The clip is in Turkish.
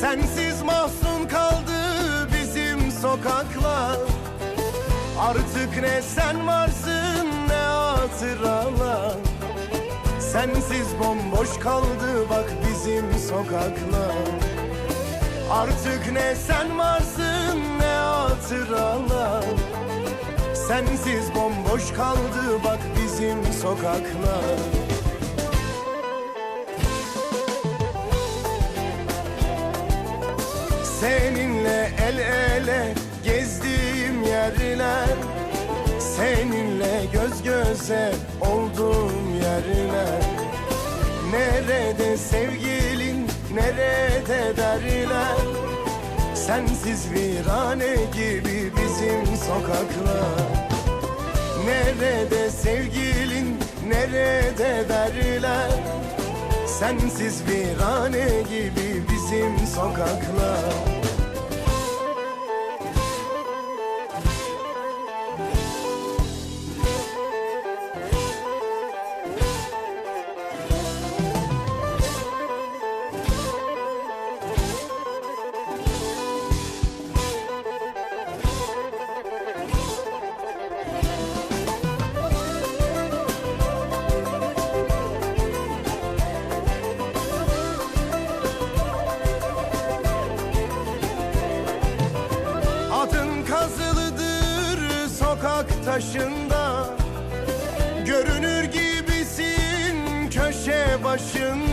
Sensiz mahzun kaldı bizim sokaklar. Artık ne sen varsın ne hatıralar. Sensiz bomboş kaldı bak bizim sokaklar. Artık ne sen varsın ne hatıralar. Sensiz bomboş kaldı bak bizim sokaklar. Seninle el ele gezdiğim yerler Seninle göz göze olduğum yerler. Nerede sevgilin, nerede derler? Sensiz virane gibi bizim sokaklar. Nerede sevgilin, nerede derler Sensiz virane gibi bizim sokaklar sokak taşında. Görünür gibisin köşe başında